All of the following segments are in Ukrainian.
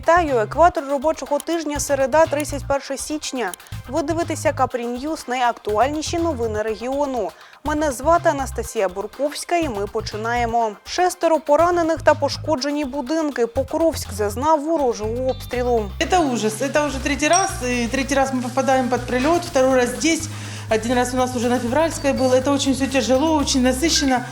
Вітаю! Екватор робочого тижня середа, 31 січня. Ви дивитеся Капрі Ньюс, найактуальніші новини регіону. Мене звати Анастасія Бурковська, і ми починаємо. Шестеро поранених та пошкоджені будинки. Покровськ зазнав ворожого обстрілу. Это ужас. Это уже третий раз. И третий раз мы попадаем под прилет, второй раз здесь. Один раз у нас уже на Февральской был. Это очень все тяжело, очень насыщенно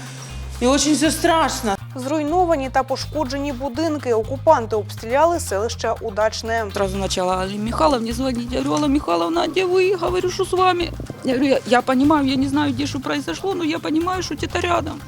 и очень все страшно. Зруйновані та пошкоджені будинки. Окупанти обстріляли селище Удачне. Сразу начала Михайловне звонить. Я говорю, Алла Михайловна, где вы? Говорю, что с вами. Я говорю, я, я понимаю, я не знаю, где что произошло, но я понимаю, что это рядом.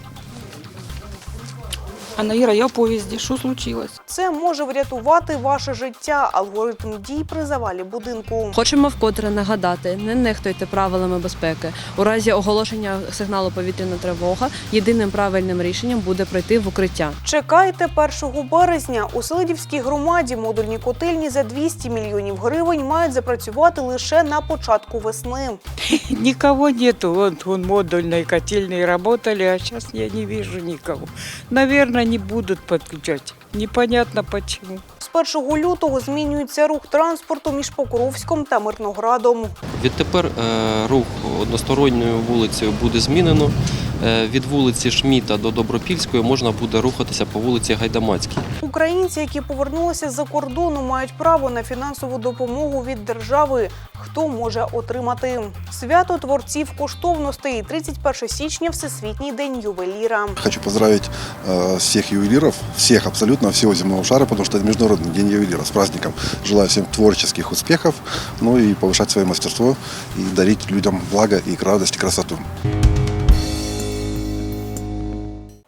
Ира, я в поезде, что случилось? Це може врятувати ваше життя. Алгоритм дій при завалі будинку. Хочемо вкотре нагадати: не нехтуйте правилами безпеки. У разі оголошення сигналу повітряна тривога єдиним правильним рішенням буде пройти в укриття. Чекайте 1 березня. У Селидівській громаді модульні котельні за 200 мільйонів гривень мають запрацювати лише на початку весни. Никого нету. Вон модульные котельные работали, а сейчас я не вижу никого. Наверное, не будут подключать. Непонятно почему. З 1 лютого змінюється рух транспорту між Покровськом та Мирноградом. Відтепер е, рух односторонньою вулицею буде змінено. Е, Від вулиці Шміта до Добропільської можна буде рухатися по вулиці Гайдамацькій. Українці, які повернулися з-за кордону, мають право на фінансову допомогу від держави. Хто може отримати свято творців коштовностей 31 січня, Всесвітній день ювеліра. Хочу поздравить э, всех ювелиров, всех абсолютно, всего земного шара, потому что это Международный день ювелира. С праздником. Желаю всем творческих успехов, ну и повышать свое мастерство и дарить людям благо и радость, и красоту.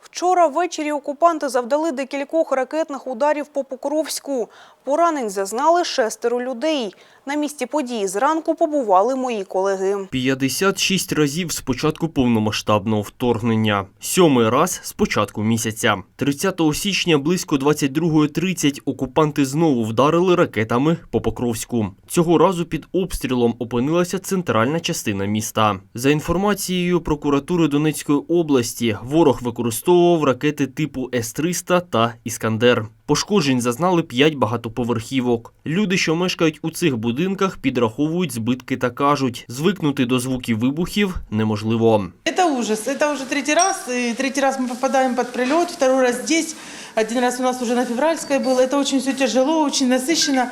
Вчора ввечері окупанти завдали декількох ракетних ударів по Покровську. Поранень зазнали шестеро людей. На місці події зранку побували мої колеги. 56 разів з початку повномасштабного вторгнення. Сьомий раз з початку місяця. 30 січня близько 22.30 окупанти знову вдарили ракетами по Покровську. Цього разу під обстрілом опинилася центральна частина міста. За інформацією прокуратури Донецької області, ворог використовував ракети типу С-300 та Іскандер. Пошкоджень зазнали 5 багатоповерхівок. Люди, що мешкають у цих будинках, підраховують збитки та кажуть, звикнути до звуків вибухів неможливо. Это ужас. Это уже третий раз. И третий раз мы попадаем под прилет, второй раз здесь. Один раз у нас уже на Февральской был. Это очень все тяжело, очень насыщенно.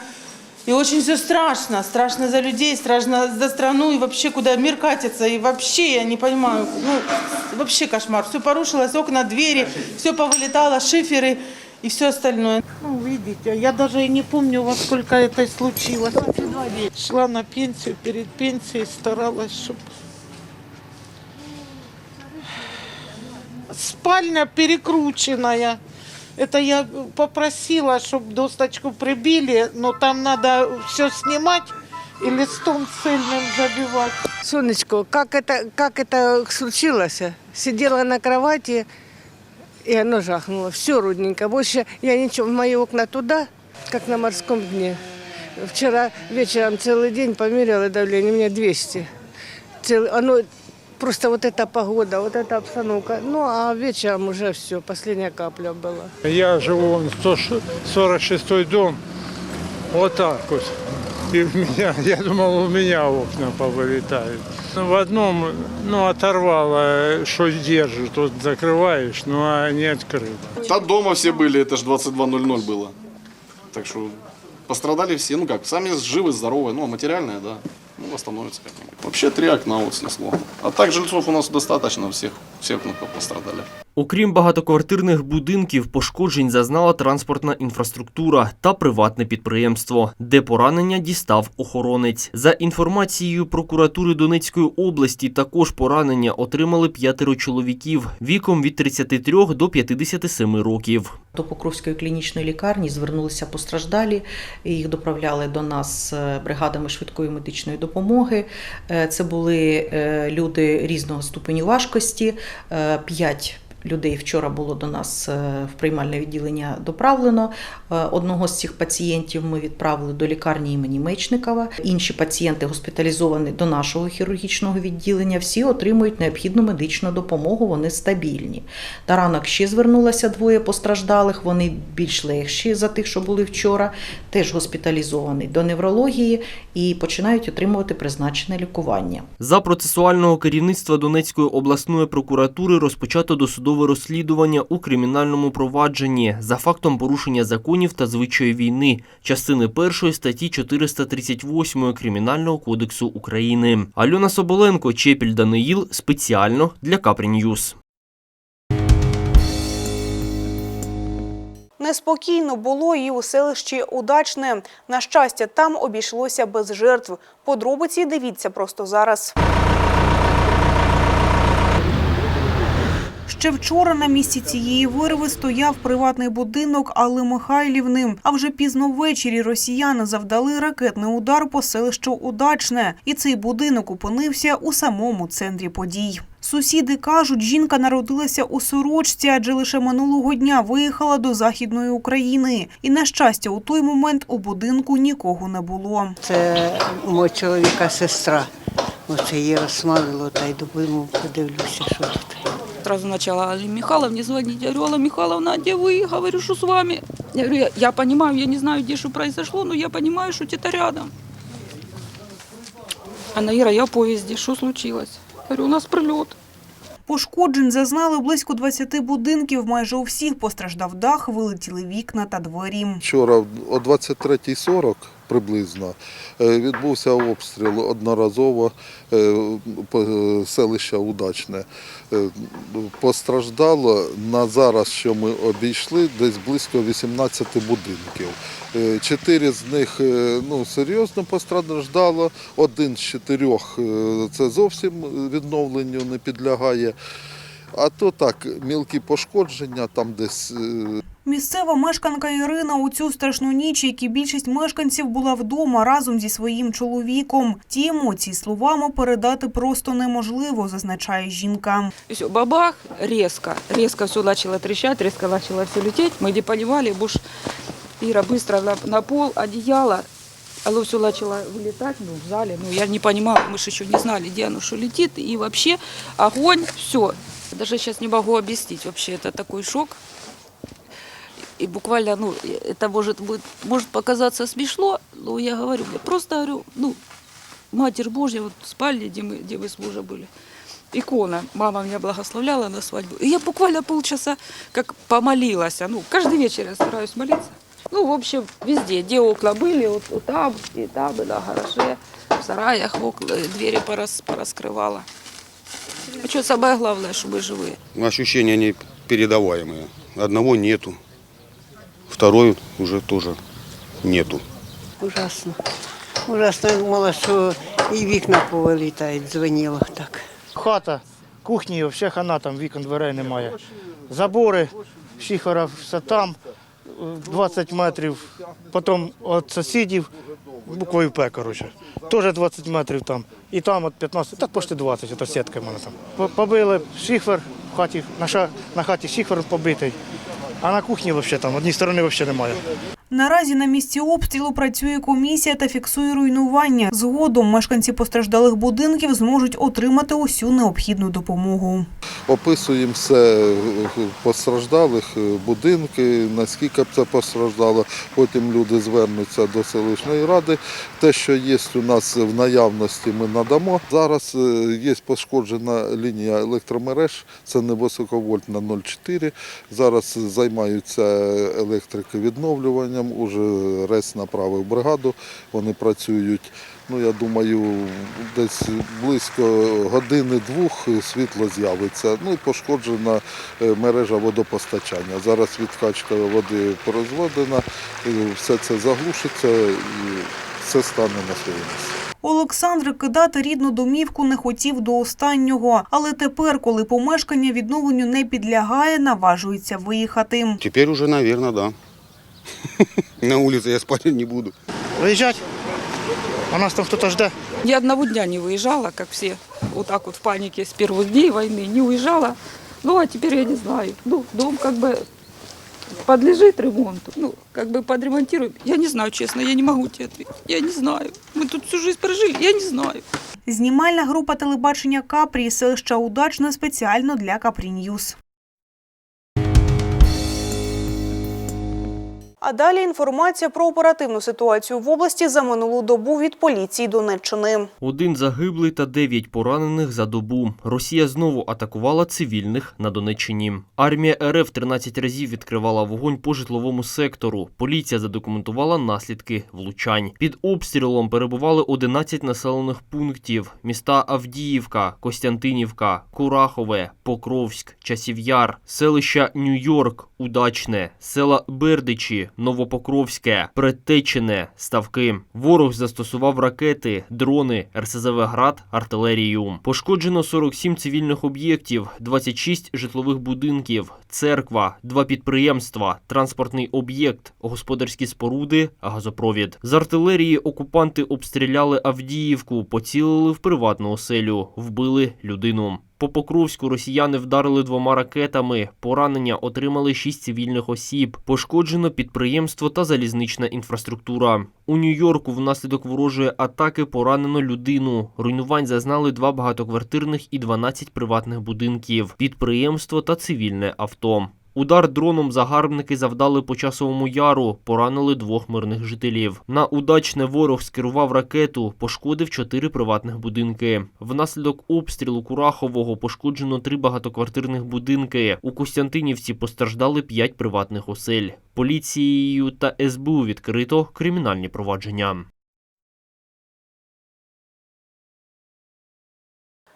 И очень все страшно. Страшно за людей, страшно за страну и вообще куда мир катится. И вообще я не понимаю. Ну, вообще кошмар. Все порушилось, окна, двери, все повылетало, шиферы И все остальное. Ну, видите, я даже и не помню, во сколько это случилось. Шла на пенсию, перед пенсией старалась, чтобы... Спальня перекрученная. Это я попросила, чтобы досточку прибили, но там надо все снимать и листом цельным забивать. Сонечко, как это, как это случилось? Сидела на кровати, и оно жахнуло. Все рудненько. Больше я ничего, мои окна туда, как на морском дне. Вчера вечером целый день померяла давление, у меня 200. Целый, оно просто вот эта погода, вот эта обстановка. Ну, а вечером уже все, последняя капля была. Я живу вон 146 дом, вот так вот. И у меня, я думал, у меня окна повылетают. Ну, В одном, ну, оторвало, что держит, вот закрываешь, ну, а не открыто. Там дома все были, это же 22.00 было. Так что пострадали все, ну как, сами живы, здоровы, ну, а материальное, да, ну, восстановится как-нибудь. Вообще три окна вот снесло. А так жильцов у нас достаточно, всех, всех ну, как пострадали. Окрім багатоквартирних будинків, пошкоджень зазнала транспортна інфраструктура та приватне підприємство, де поранення дістав охоронець. За інформацією прокуратури Донецької області, також поранення отримали п'ятеро чоловіків віком від 33 до 57 років. До Покровської клінічної лікарні звернулися постраждалі. Їх доправляли до нас е, бригадами швидкої медичної допомоги. Е, Це були е, люди різного ступеню важкості. П'ять людей вчора було до нас е, в приймальне відділення доправлено. Е, Одного з цих пацієнтів ми відправили до лікарні імені Мечникова. Інші пацієнти госпіталізовані до нашого хірургічного відділення. Всі отримують необхідну медичну допомогу. Вони стабільні. На ранок ще звернулося двоє постраждалих. Вони більш легші за тих, що були вчора. Теж госпіталізований до неврології і починають отримувати призначене лікування. За процесуального керівництва Донецької обласної прокуратури розпочато досудове розслідування у кримінальному провадженні за фактом порушення законів та звичаї війни, частини першої статті 438 Кримінального кодексу України. Альона Соболенко, Чепіль Даниїл спеціально для Капрі Неспокійно було і у селищі Удачне. На щастя, там обійшлося без жертв. Подробиці дивіться просто зараз. Ще вчора на місці цієї вирви стояв приватний будинок Алли Михайлівни. А вже пізно ввечері росіяни завдали ракетний удар по селищу Удачне, і цей будинок опинився у самому центрі подій. Сусіди кажуть, жінка народилася у сорочці, адже лише минулого дня виїхала до західної України. І на щастя, у той момент у будинку нікого не було. Це мого чоловіка сестра. Оце її розсмалило, та й думаю, подивлюся, що тут. Сразу начала Алле Михайловне звонить. Я говорю, Алла Михайловна, а где вы? Говорю, что с вами? Я говорю, я, я понимаю, я не знаю, где что произошло, но я понимаю, что где-то рядом. Она, Ира, я в поезде, что случилось? Я говорю, у нас прилет. Пошкоджень зазнали близько 20 будинків. Майже у всіх постраждав дах, вилетіли вікна та двері. Вчора о 23.40 приблизно е, відбувся обстріл одноразово е, селища Удачне. Е, Постраждало на зараз, що ми обійшли, десь близько 18 будинків. Е, Чотири з них е, ну, серйозно постраждало, один з чотирьох е, це зовсім відновленню не підлягає. А то так, мілкі пошкодження, там десь е, Місцева мешканка Ірина у цю страшну ніч, як і більшість мешканців, була вдома разом зі своїм чоловіком. Ті емоції словами передати просто неможливо, зазначає жінка. И все, бабах, резко, резко все начало трещать, резко начало все лететь. Мы не понимали, буш Ира быстро на, на пол, одеяло. Оно все начало вылетать, ну, в зале. Ну, я не понимала, мы же еще не знали, где оно что летит. И вообще огонь, все. Даже сейчас не могу объяснить. Вообще это такой шок. И буквально, ну, это может, будет, может показаться смешно, но я говорю, я просто говорю, ну, Матерь Божья, вот в спальне, где мы, где мы с мужем были, икона. Мама меня благословляла на свадьбу. И я буквально полчаса как помолилась. Ну, каждый вечер я стараюсь молиться. Ну, в общем, везде, где окна были, вот, вот там, и там, и на гараже, в сараях, в окна, двери порас, пораскрывала. А что самое главное, что мы живые. Ощущения непередаваемые. Одного нету. Второй уже тоже нету. Ужасно. Ужасно я думала, що і вікна повилітають, дзвонило так. Хата, кухні, взагалі хана там вікон дверей немає. Забори, шифера все там, е, 20 метрів. Потім від сусідів, буквою П, коротше. Теж 20 метрів там. І там от 15, так почти 20, це сітка в мене там. Побили шифер в хаті, на, ша- на хаті шифер побитий, а на кухні взагалі там, однієї сторони взагалі немає. Наразі на місці обстрілу працює комісія та фіксує руйнування. Згодом мешканці постраждалих будинків зможуть отримати усю необхідну допомогу. описуємо все постраждалих е, будинки, наскільки це постраждало. Потім люди звернуться до селищної ради. Те, що є у нас в наявності, ми надамо. Зараз е, є пошкоджена лінія електромереж, це не високовольтна 0,4. Зараз займаються електрики відновлюванням. Уже РЕС направив бригаду, вони працюють. Ну, я думаю, десь близько години-двох світло з'явиться. Ну і пошкоджена е, мережа водопостачання. Зараз відкачка води порозводена, все це заглушиться і все стане на своє місце. Олександр кидати рідну домівку не хотів до останнього, але тепер, коли помешкання відновленню не підлягає, наважується виїхати. Теперь уже, наверное, да. На улице я спать не буду. Виїжджать, а нас там хтось жде. Ни одного дня не выезжала, как все, вот так вот в панике с первых дней войны, не уезжала. Ну, а теперь я не знаю. Ну, дом как бы подлежит ремонту. Ну, как бы подремонтируем. Я не знаю, честно, я не могу тебе ответить. Я не знаю. Мы тут всю жизнь прожили, я не знаю. Знімальна група телебачення Капрі із селища Удачне спеціально для Капрі Ньюс. А далі інформація про оперативну ситуацію в області за минулу добу від поліції Донеччини. Один загиблий та дев'ять поранених за добу. Росія знову атакувала цивільних на Донеччині. Армія РФ 13 разів відкривала вогонь по житловому сектору. Поліція задокументувала наслідки влучань. Під обстрілом перебували 11 населених пунктів: міста Авдіївка, Костянтинівка, Курахове, Покровськ, Часів'яр, селища Нью-Йорк, Удачне, села Бердичі, Новопокровське, Предтечене, Ставки. Ворог застосував ракети, дрони, РСЗВ «Град», артилерію. Пошкоджено 47 цивільних об'єктів, 26 житлових будинків, церква, два підприємства, транспортний об'єкт, господарські споруди, газопровід. З артилерії окупанти обстріляли Авдіївку, поцілили в приватну оселю, вбили людину. По Покровську росіяни вдарили двома ракетами. Поранення отримали шість цивільних осіб. Пошкоджено підприємство та залізнична інфраструктура. У Нью-Йорку внаслідок ворожої атаки поранено людину. Руйнувань зазнали два багатоквартирних і 12 приватних будинків, підприємство та цивільне авто. Удар дроном загарбники завдали по часовому яру, поранили двох мирних жителів. На удачне ворог скерував ракету, пошкодив чотири приватних будинки. Внаслідок обстрілу Курахового пошкоджено три багатоквартирних будинки. У Костянтинівці постраждали п'ять приватних осель. Поліцією та СБУ відкрито кримінальні провадження.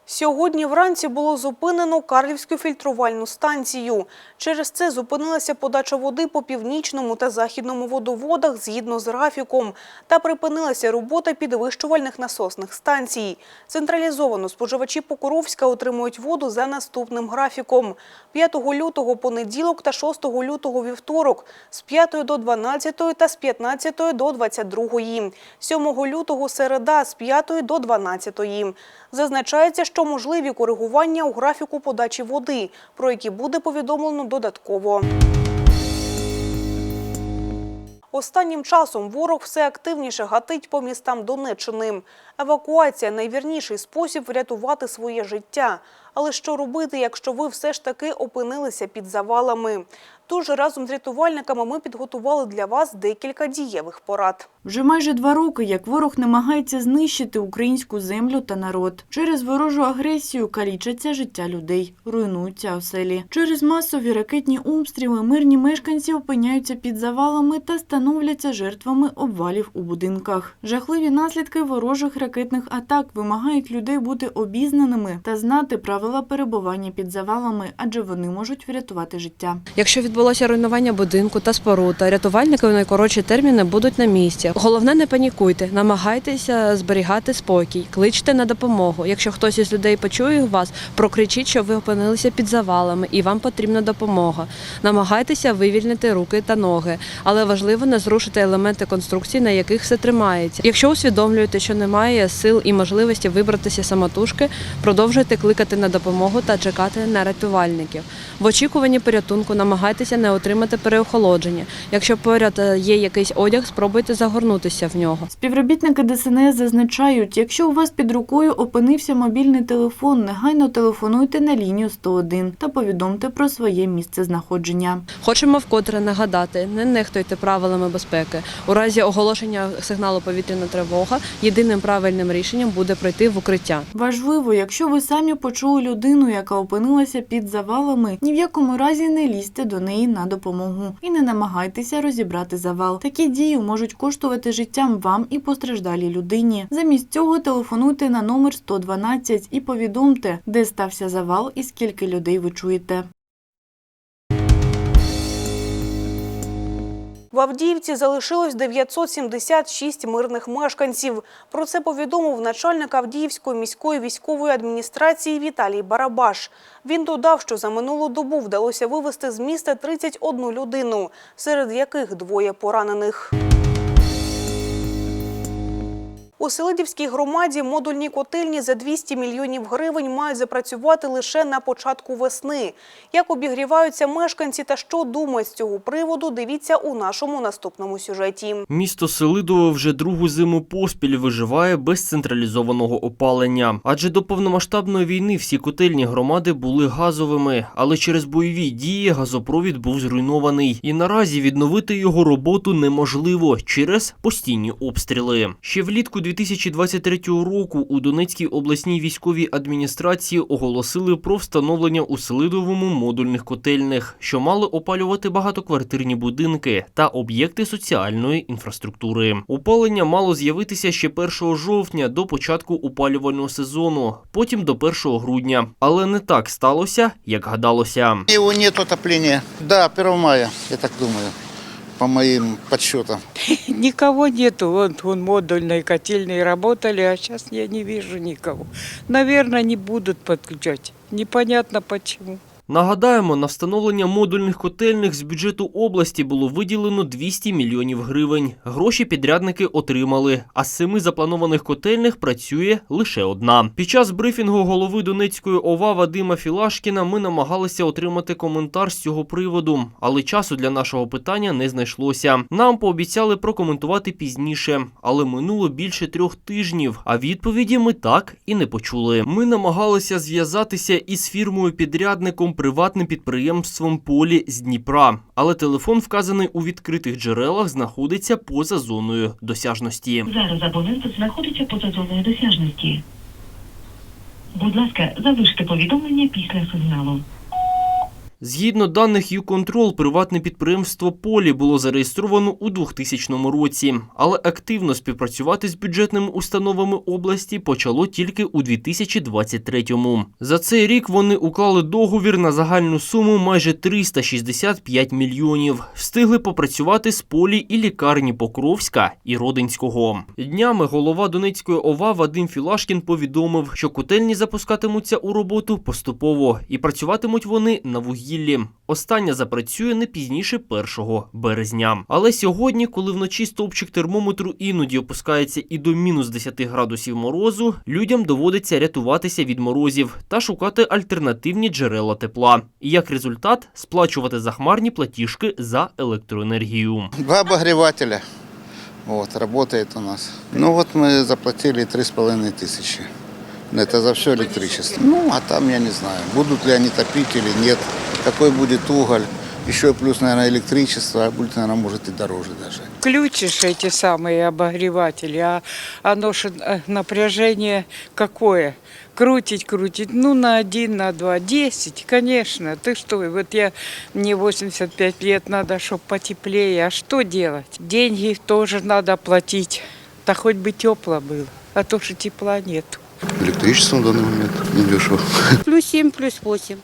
Сьогодні вранці було зупинено Карлівську фільтрувальну станцію. Через це зупинилася подача води по північному та західному водоводах згідно з графіком та припинилася робота підвищувальних насосних станцій. Централізовано споживачі Покуровська отримують воду за наступним графіком. 5 лютого понеділок та 6 лютого вівторок з 5 до 12 та з 15 до 22. 7 лютого середа з 5 до 12. Зазначається, що можливі коригування у графіку подачі води, про які буде повідомлено додатково. Останнім часом ворог все активніше гатить по містам Донеччини. Евакуація – найвірніший спосіб врятувати своє життя. Але що робити, якщо ви все ж таки опинилися під завалами? Тож разом з рятувальниками ми підготували для вас декілька дієвих порад. Вже майже два роки, як ворог намагається знищити українську землю та народ. Через ворожу агресію калічаться життя людей, руйнуються оселі. Через масові ракетні обстріли мирні мешканці опиняються під завалами та становляться жертвами обвалів у будинках. Жахливі наслідки ворожих ракетних атак вимагають людей бути обізнаними та знати правила перебування під завалами, адже вони можуть врятувати життя. Якщо відбулося руйнування будинку та споруд, рятувальники у найкоротші терміни будуть на місці. Головне, не панікуйте, намагайтеся зберігати спокій, кличте на допомогу. Якщо хтось із людей почує вас, прокричіть, що ви опинилися під завалами і вам потрібна допомога. Намагайтеся вивільнити руки та ноги, але важливо не зрушити елементи конструкції, на яких все тримається. Якщо усвідомлюєте, що немає сил і можливості вибратися самотужки, продовжуйте кликати на допомогу та чекати на рятувальників. В очікуванні порятунку намагайтеся не отримати переохолодження. Якщо поряд е, є якийсь одяг, спробуйте загорнутися в нього. Співробітники ДСНС зазначають, якщо у вас під рукою опинився мобільний телефон, негайно телефонуйте на лінію 101 та повідомте про своє місце знаходження. Хочемо вкотре нагадати, не нехтуйте правилами безпеки. У разі оголошення сигналу повітряна тривога єдиним правильним рішенням буде пройти в укриття. Важливо, якщо ви самі почули людину, яка опинилася під завалами, ні в якому разі не лізьте до неї на допомогу і не намагайтеся розібрати завал. Такі дії можуть коштувати життям вам і постраждалій людині. Замість цього телефонуйте на номер 112 і повідомте, де стався завал і скільки людей ви чуєте. В Авдіївці залишилось 976 мирних мешканців. Про це повідомив начальник Авдіївської міської військової адміністрації Віталій Барабаш. Він додав, що за минулу добу вдалося вивезти з міста 31 людину, серед яких двоє поранених. У Селидівській громаді модульні котельні за 200 мільйонів гривень мають запрацювати лише на початку весни. Як обігріваються мешканці та що думають з цього приводу, дивіться у нашому наступному сюжеті. Місто Селидове вже другу зиму поспіль виживає без централізованого опалення. Адже до повномасштабної війни всі котельні громади були газовими, але через бойові дії газопровід був зруйнований. І наразі відновити його роботу неможливо через постійні обстріли. Ще влітку 2023 року у Донецькій обласній військовій адміністрації оголосили про встановлення у Селидовому модульних котельних, що мали опалювати багатоквартирні будинки та об'єкти соціальної інфраструктури. Опалення мало з'явитися ще 1 жовтня до початку опалювального сезону, потім до 1 грудня. Але не так сталося, як гадалося. Его нет отопления. Да, 1 мая, я так думаю, по моим подсчетам. Никого нету. Вон, вон модульные котельные работали, а сейчас я не вижу никого. Наверное, не будут подключать. Непонятно почему. Нагадаємо, на встановлення модульних котельних з бюджету області було виділено 200 мільйонів гривень. Гроші підрядники отримали, а з семи запланованих котельних працює лише одна. Під час брифінгу голови Донецької ОВА Вадима Філашкіна ми намагалися отримати коментар з цього приводу, але часу для нашого питання не знайшлося. Нам пообіцяли прокоментувати пізніше, але минуло більше трьох тижнів, а відповіді ми так і не почули. Ми намагалися зв'язатися із фірмою-підрядником приватним підприємством Полі з Дніпра, але телефон, вказаний у відкритих джерелах, знаходиться поза зоною досяжності. Зараз абонент знаходиться поза зоною досяжності. Будь ласка, залиште повідомлення після сигналу. Згідно даних «Юконтрол», приватне підприємство Полі було зареєстровано у 2000 році, але активно співпрацювати з бюджетними установами області почало тільки у 2023-му. За цей рік вони уклали договір на загальну суму майже 365 мільйонів. Встигли попрацювати з Полі і лікарні Покровська і Родинського. Днями голова Донецької ОВА Вадим Філашкін повідомив, що котельні запускатимуться у роботу поступово і працюватимуть вони на вугіллі. Остання запрацює не пізніше 1 березня. Але сьогодні, коли вночі стовпчик термометру іноді опускається і до мінус 10 градусів морозу, людям доводиться рятуватися від морозів та шукати альтернативні джерела тепла. І як результат сплачувати захмарні платіжки за електроенергію. Два обогревателя. Вот, работает у нас. Ну вот мы заплатили 3,5 тысячи. Это за все электричество. Ну, а там я не знаю, будут ли они топить или нет, какой будет уголь. Еще плюс, наверное, электричество, а будет, наверное, может и дороже даже. Включишь эти самые обогреватели, а оно же э, напряжение какое? Крутить, крутить, ну на один, на два, десять, конечно. Ты что, вот я, мне 85 лет, надо, чтобы потеплее, а что делать? Деньги тоже надо платить, да хоть бы тепло было, а то что тепла нет. Электричество в данный момент недешево. Плюс 7, плюс 8.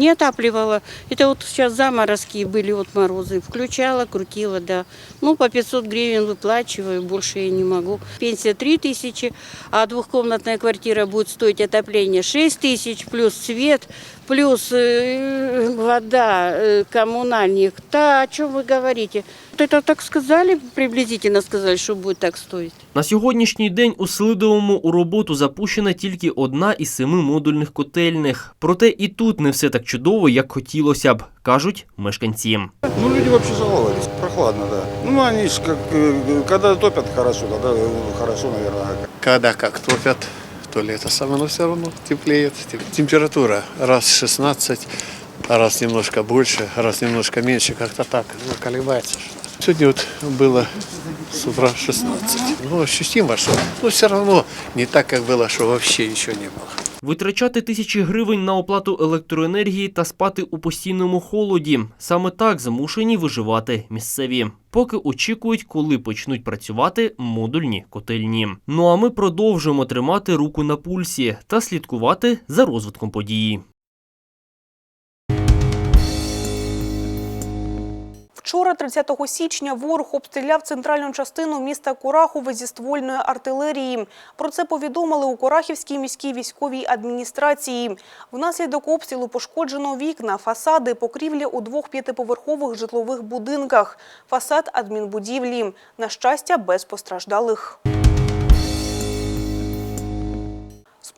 Не отапливала. Это вот сейчас заморозки были, вот морозы. Включала, крутила, да. Ну, по 500 гривен выплачиваю, больше я не могу. Пенсия 3 тысячи, а двухкомнатная квартира будет стоить отопление 6 тысяч, плюс свет, плюс э, вода, э, коммунальник. Да, о чем вы говорите? Вот это так сказали, приблизительно сказали, что будет так стоить. На сьогоднішній день у Селидовому у роботу запущена тільки одна із семи модульних котельних. Проте і тут не все так чудово, як хотілося б, кажуть мешканці. Ну, люди вообще жаловались. Прохладно, да. Ну, они ж как, э, когда топят хорошо, тогда э, хорошо, наверное. Когда как топят, то лето самое, но все равно теплеет. Тем- Температура раз 16, раз немножко больше, раз немножко меньше, как-то так, ну, колебается. Сегодня вот было с утра 16. Ну, ощутимо, что, но все равно не так, как было, что вообще ничего не было. Витрачати тисячі гривень на оплату електроенергії та спати у постійному холоді. Саме так змушені виживати місцеві, поки очікують, коли почнуть працювати модульні котельні. Ну а ми продовжуємо тримати руку на пульсі та слідкувати за розвитком події. Вчора, 30 січня, ворог обстріляв центральну частину міста Курахове зі ствольної артилерії. Про це повідомили у Курахівській міській військовій адміністрації. Внаслідок обстрілу пошкоджено вікна, фасади, покрівлі у двох п'ятиповерхових житлових будинках, фасад адмінбудівлі. На щастя, без постраждалих.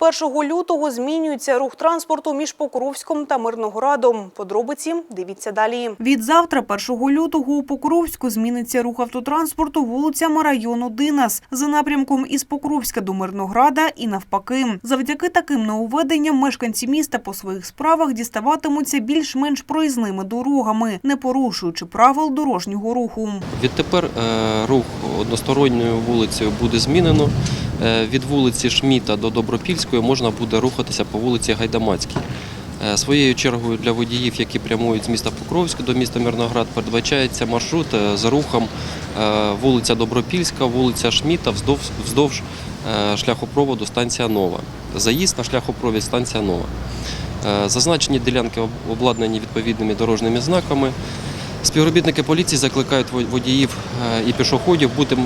1 лютого змінюється рух транспорту між Покровськом та Мирноградом. Подробиці дивіться далі. Від завтра, 1 лютого, у Покровську зміниться рух автотранспорту вулицями району Динас за напрямком із Покровська до Мирнограда і навпаки. Завдяки таким нововведенням мешканці міста по своїх справах діставатимуться більш-менш проїзними дорогами, не порушуючи правил дорожнього руху. Відтепер е, рух односторонньою вулицею буде змінено. Е, Від вулиці Шміта до Добропільської можна буде рухатися по вулиці Гайдамацькій. Е, Своєю чергою для водіїв, які прямують з міста Покровська до міста Мирноград, передбачається маршрут е, з рухом вулиця Добропільська, вулиця Шміта вздовж, вздовж шляхопроводу станція Нова. Заїзд на шляхопровід станція Нова. Зазначені ділянки обладнані відповідними дорожніми знаками. Співробітники поліції закликають водіїв е, і пішоходів бути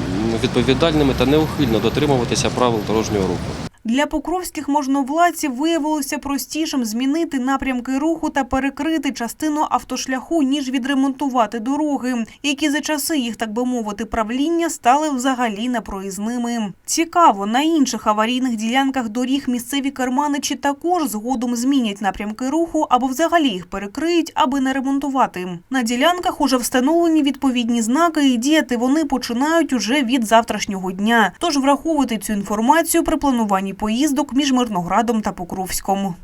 відповідальними та неухильно дотримуватися правил дорожнього руху. Для покровських можновладців виявилося простішим змінити напрямки руху та перекрити частину автошляху, ніж відремонтувати дороги, які за часи їх, так би мовити, правління стали взагалі непроїзними. Цікаво, на інших аварійних ділянках доріг місцеві керманичі також згодом змінять напрямки руху або взагалі їх перекриють, аби не ремонтувати. На ділянках уже встановлені відповідні знаки, і діяти вони починають уже від завтрашнього дня. Тож враховуйте цю інформацію при плануванні поїздок між Мирноградом та Покровськом.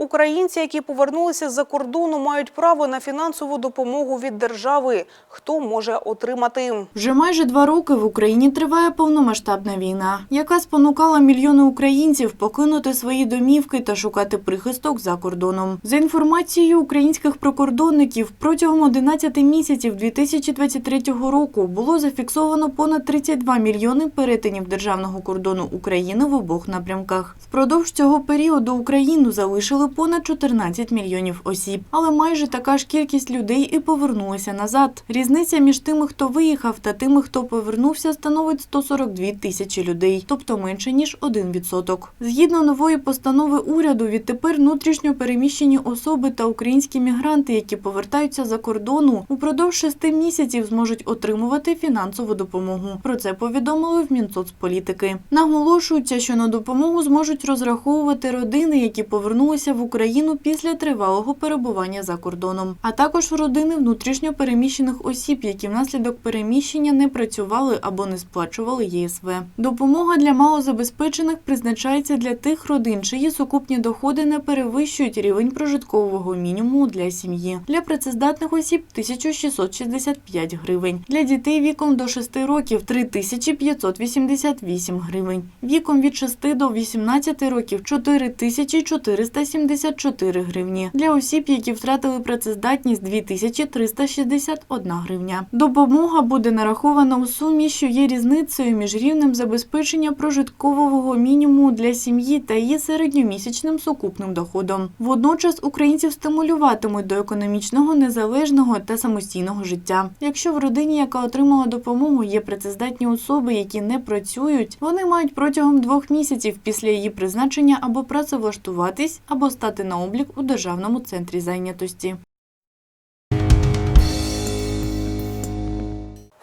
Українці, які повернулися з-за кордону, мають право на фінансову допомогу від держави. Хто може отримати? Вже майже два роки в Україні триває повномасштабна війна, яка спонукала мільйони українців покинути свої домівки та шукати прихисток за кордоном. За інформацією українських прикордонників, протягом 11 місяців 2023 року було зафіксовано понад 32 мільйони перетинів державного кордону України в обох напрямках. Впродовж цього періоду Україну залишили понад 14 мільйонів осіб, але майже така ж кількість людей і повернулися назад. Різниця між тими, хто виїхав, та тими, хто повернувся, становить 142 тисячі людей, тобто менше ніж 1%. Згідно нової постанови уряду, відтепер внутрішньо переміщені особи та українські мігранти, які повертаються за кордону, упродовж шести місяців зможуть отримувати фінансову допомогу. Про це повідомили в Мінсоцполітики. Наголошується, що на допомогу зможуть розраховувати родини, які повернулися в Україну після тривалого перебування за кордоном, а також родини внутрішньо переміщених осіб, які внаслідок переміщення не працювали або не сплачували ЄСВ. Допомога для малозабезпечених призначається для тих родин, чиї сукупні доходи не перевищують рівень прожиткового мінімуму для сім'ї. Для працездатних осіб 1665 гривень. Для дітей віком до 6 років 3588 гривень. Віком від 6 до 18 років 4474 гривні. Для осіб, які втратили працездатність 2361 гривня. Допомога буде нарахована у сумі, що є різницею між рівнем забезпечення прожиткового мінімуму для сім'ї та її середньомісячним сукупним доходом. Водночас українців стимулюватимуть до економічного, незалежного та самостійного життя. Якщо в родині, яка отримала допомогу, є працездатні особи, які не працюють, вони мають протягом двох місяців після її призначення або працевлаштуватись, або стати на облік у державному центрі зайнятості.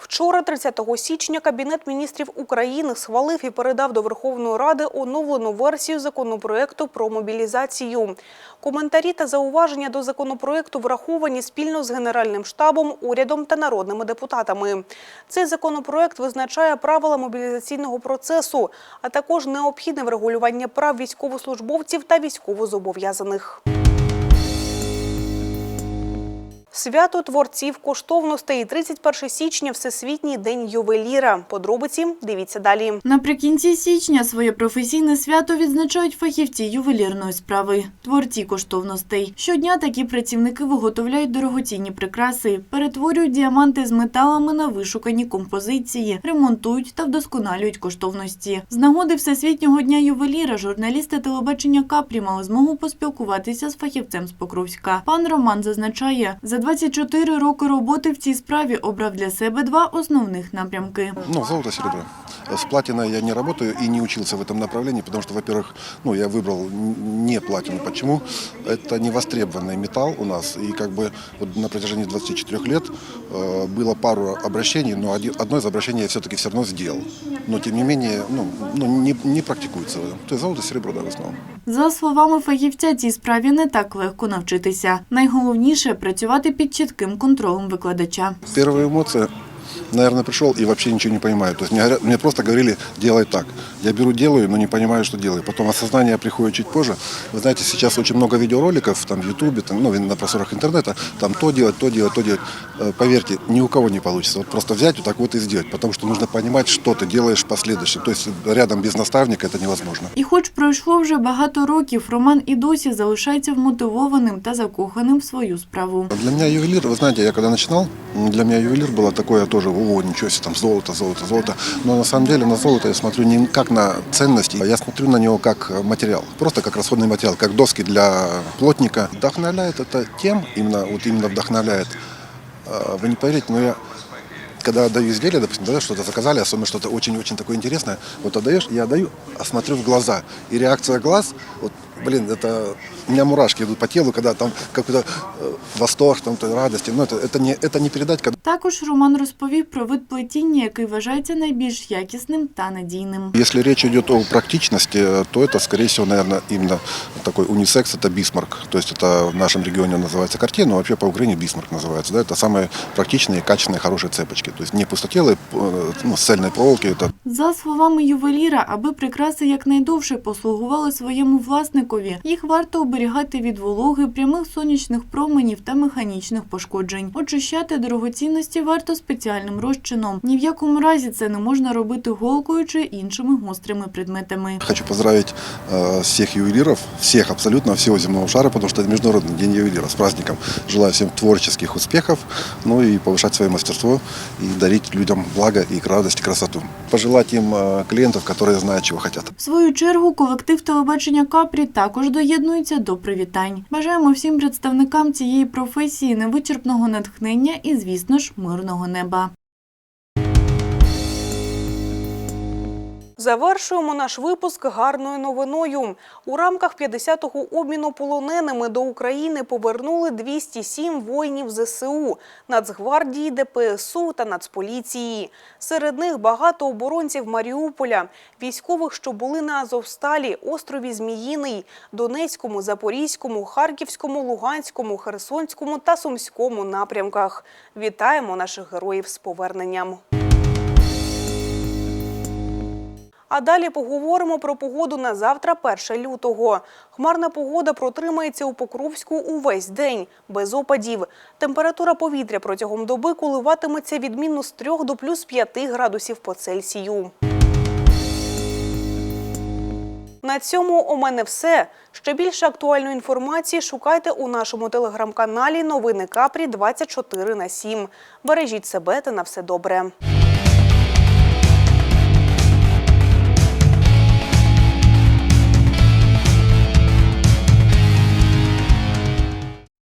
Вчора, 30 січня, Кабінет міністрів України схвалив і передав до Верховної Ради оновлену версію законопроекту про мобілізацію. Коментарі та зауваження до законопроекту враховані спільно з Генеральним штабом, урядом та народними депутатами. Цей законопроект визначає правила мобілізаційного процесу, а також необхідне врегулювання прав військовослужбовців та військовозобов'язаних. Свято творців коштовностей 31 січня Всесвітній день ювеліра. Подробиці дивіться далі. Наприкінці січня своє професійне свято відзначають фахівці ювелірної справи, творці коштовностей. Щодня такі працівники виготовляють дорогоцінні прикраси, перетворюють діаманти з металами на вишукані композиції, ремонтують та вдосконалюють коштовності. З нагоди Всесвітнього дня ювеліра журналісти телебачення Капрі мали змогу поспілкуватися з фахівцем з Покровська. Пан Роман зазначає, за 24 роки роботи в цій справі обрав для себе два основних напрямки. Ну, золото, серебро. С платиной я не работаю и не учился в этом направлении, потому что, во-первых, ну, я выбрал н- не платину. Почему? Это невостребованный металл у нас. И как бы вот на протяжении 24 лет э, было пару обращений, но один- одно из обращений я все-таки все равно сделал. Но, тем не менее, ну, ну, не, не практикуется. То есть золото, серебро, да, в основном. За словами фахівця, цій справі не так легко навчитися. Найголовніше працювати під чітким контролем викладача. Перша эмоция, наверное, пришел и вообще ничего не понимаю. То есть мне, говорят- мне просто говорили, делай так. Я беру, делаю, но не понимаю, что делаю. Потом осознание приходит чуть позже. Вы знаете, сейчас очень много видеороликов там в Ютубе, там, ну, на просторах интернета, там то делать, то делать, то делать. Э, Поверьте, ни у кого не получится. Вот просто взять вот так вот и сделать, потому что нужно понимать, что ты делаешь в последующем. То есть рядом без наставника это невозможно. І хоч пройшло вже багато років, Роман і досі залишається вмотивованим та закоханим в свою справу. Для меня ювелир, вы знаете, я когда начинал, м, для меня ювелир было такое тоже, о, ничего себе, там золото, золото, золото. Но на самом деле на золото я смотрю не как на ценности, а я смотрю на него как э, материал, просто как расходный материал, как доски для плотника. Вдохновляет это тем, именно, вот именно вдохновляет, э, вы не поверите, но я когда отдаю изделие, допустим, да, что-то заказали, особенно что-то очень-очень такое интересное, вот отдаешь, я отдаю, а смотрю в глаза. И реакция глаз, вот, блин, это у меня мурашки идут по телу, когда там какой-то э, восторг, там, то радости. Ну, это, это, не, это не передать, когда Також Роман розповів про вид плетіння, який вважається найбільш якісним та надійним. Если речь идет о практичности, э, то это, скорее всего, наверное, именно такой унисекс, это бисмарк. То есть это в нашем регионе называется картин, но вообще по Украине бисмарк называется. Да? Это самые практичные, качественные, хорошие цепочки. То есть не пустотелые, э, ну, с цельной проволоки. Это За словами ювеліра, аби прикраси якнайдовше послугували своєму власникові, їх варто оберігати від вологи, прямих сонячних променів та механічних пошкоджень. Очищати дорогоцінності варто спеціальним розчином. Ні в якому разі це не можна робити голкою чи іншими гострими предметами. Хочу поздравить э, всех ювелиров, всех абсолютно, всего земного шара, потому что это Международный день ювелира. С праздником. Желаю всем творческих успехов, ну и повышать свое мастерство и дарить людям благо и радость, и красоту. Пожелать им э, клиентов, которые знают, чего хотят. В свою чергу колектив телебачення Капрі також доєднується до привітань. Бажаємо всім представникам цієї професії невичерпного натхнення і, звісно ж, мирного неба. Завершуємо наш випуск гарною новиною. У рамках 50-го обміну полоненими до України повернули 207 воїнів ЗСУ, Нацгвардії, ДПСУ та Нацполіції. Серед них багато оборонців Маріуполя, військових, що були на Азовсталі, острові Зміїний, Донецькому, Запорізькому, Харківському, Луганському, Херсонському та Сумському напрямках. Вітаємо наших героїв з поверненням. А далі поговоримо про погоду на завтра, 1 лютого. Хмарна погода протримається у Покровську увесь день, без опадів. Температура повітря протягом доби коливатиметься від мінус 3 до плюс 5 градусів по Цельсію. На цьому у мене все. Ще більше актуальної інформації шукайте у нашому телеграм-каналі Новини Капрі 24 на 7. Бережіть себе та на все добре.